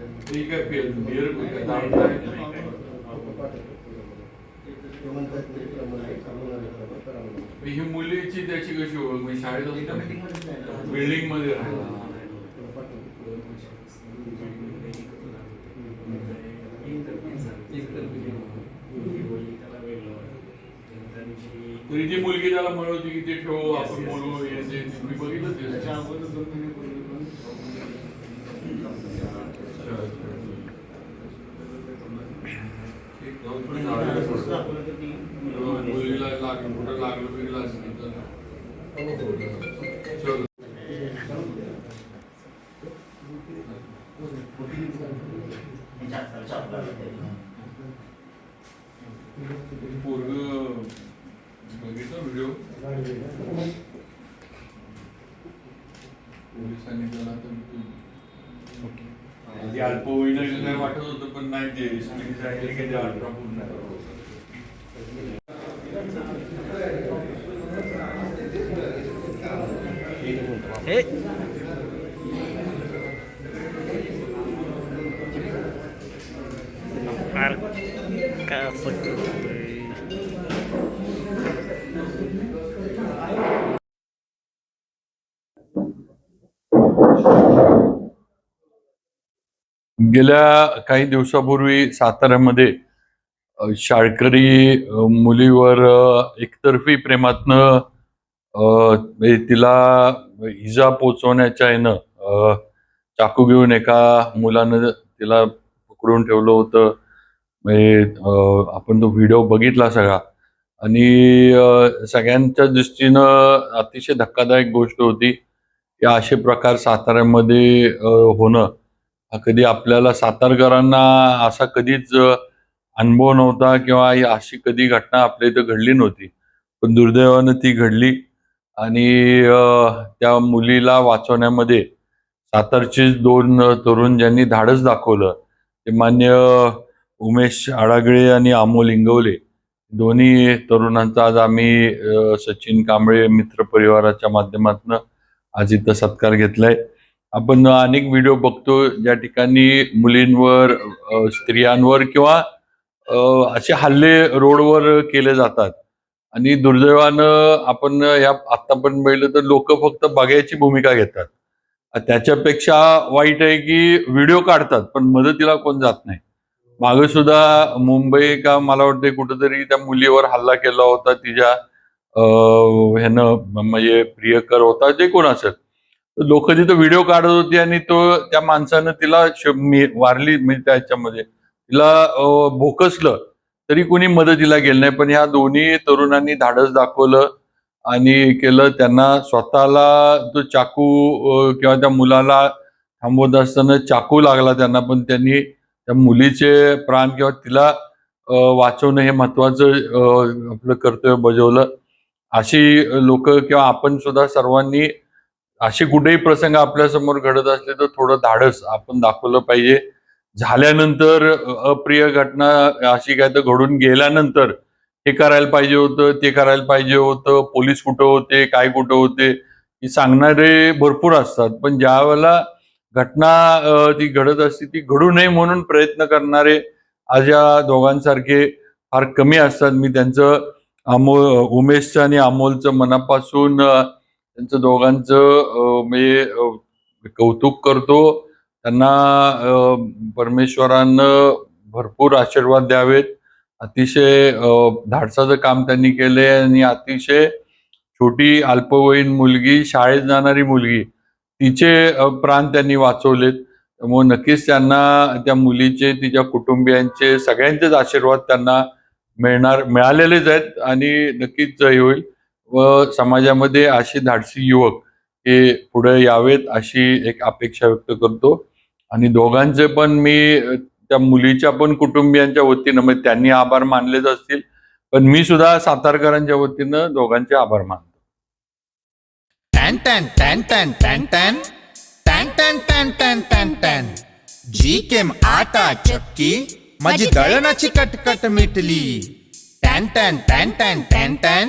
हा. ती काय पे- बिअर काय काय? ही मुलीची त्याची कशी ओळख? म्हणजे शाळेत असताना बिल्डिंगमध्ये राहिला तरी ती मुलगी त्याला म्हणत होती की ते ठेवू आपण बोलू हे बघितलं ते त्याच्या अगोदर दोन महिन्यापूर्वी पोलिसांनी त्याला तर आधी अल्पवयीन काय वाटत होतं पण नाही ते सांगितली की ते अठरा पूर्ण आहे. फार का गेल्या काही दिवसापूर्वी साताऱ्यामध्ये शाळकरी मुलीवर एकतर्फी प्रेमातनं म्हणजे तिला इजा पोचवण्याच्या येणं चाकू घेऊन एका मुलानं तिला पकडून ठेवलं होतं. म्हणजे आपण तो व्हिडिओ बघितला सगळा. आणि सगळ्यांच्या दृष्टीनं अतिशय धक्कादायक गोष्ट होती. की असे प्रकार साताऱ्यामध्ये होणं. कधी आपल्याला सातारकरांना असा कधीच अनुभव नव्हता किंवा अशी कधी घटना आपल्या इथं घडली नव्हती. पण दुर्दैवानं ती घडली आणि त्या मुलीला वाचवण्यामध्ये सातारचे दोन तरुण ज्यांनी धाडस दाखवलं ते मान्य उमेश आडागळे आणि अमोल इंगवले. दोन्ही तरुणांचा आज आम्ही सचिन कांबळे मित्र परिवाराच्या माध्यमातून आज इथं सत्कार घेतलाय. आपण अनेक व्हिडिओ बघतो ज्या ठिकाणी मुलींवर स्त्रियांवर किंवा असे हल्ले रोडवर केले जातात. आणि दुर्दैवानं आपण या आतापर्यंत पाहिलं तर लोक फक्त बघायची भूमिका घेतात. त्याच्यापेक्षा वाईट आहे की व्हिडिओ काढतात पण मदतीला कोण जात नाही. मागे सुद्धा मुंबई का मला वाटते कुठंतरी त्या मुलीवर हल्ला केला होता तिच्या ह्यानं म्हणजे प्रियकर होता जे कोण असेल. लोक तिथं व्हिडिओ काढत होती आणि तो त्या माणसानं तिला मी- वारली म्हणजे त्याच्यामध्ये. तिला भोकसलं. तरी कोणी मदतीला गेलं नाही. पण ह्या दोन्ही तरुणांनी धाडस दाखवलं आणि केलं. त्यांना स्वतःला तो चाकू किंवा त्या मुलाला थांबवत असताना चाकू लागला त्यांना. पण त्यांनी त्या मुलीचे प्राण किंवा तिला वाचवणं हे महत्वाचं आपलं कर्तव्य बजावलं. अशी लोक किंवा आपण सुद्धा सर्वांनी असे कुठेही प्रसंग आपल्यासमोर घडत असले तर थोडं धाडस आपण दाखवलं पाहिजे. झाल्यानंतर अप्रिय घटना अशी काय तर घडून गेल्यानंतर हे करायला पाहिजे होतं ते करायला पाहिजे होतं पोलीस कुठं होते काय कुठं होते हे सांगणारे भरपूर असतात. पण ज्या वेळेला घटना ती घडत असते ती घडू नये म्हणून प्रयत्न करणारे आज या दोघांसारखे फार कमी असतात. मी त्यांचं अमोल उमेशचं आणि अमोलचं मनापासून त्यांचं दोघांचं मी कौतुक करतो. त्यांना परमेश्वरानं भरपूर आशीर्वाद द्यावेत. अतिशय धाडसाचं काम त्यांनी केले आणि अतिशय छोटी अल्पवयीन मुलगी शाळेत जाणारी मुलगी तिचे प्राण त्यांनी वाचवलेत. त्यामुळे नक्कीच त्यांना त्या मुलीचे तिच्या कुटुंबियांचे सगळ्यांचेच आशीर्वाद त्यांना मिळणार मिळालेलेच आहेत आणि नक्कीच हे होईल. व समाजामध्ये अशी धाडसी युवक हे पुढे यावेत अशी एक अपेक्षा व्यक्त करतो आणि दोघांचे पण मी त्या मुलीच्या पण कुटुंबियांच्या वतीनं म्हणजे त्यांनी आभार मानलेच असतील पण मी सुद्धा सातारकरांच्या वतीनं दोघांचे आभार मानतो टॅन टॅन टॅन टॅन टॅन टॅन टॅन टॅन टॅन टॅन टॅन टॅन जी केम आटा चक्की माझी दळणाची कटकट मिटली टॅन टॅन टॅन टॅन टॅन टॅन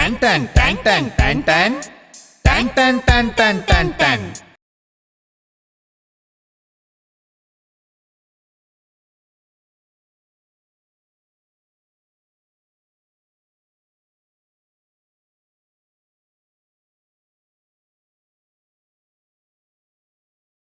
टॅन टॅन टॅन टॅन टॅन टॅन टॅन टॅन टॅन टॅन टॅन टॅन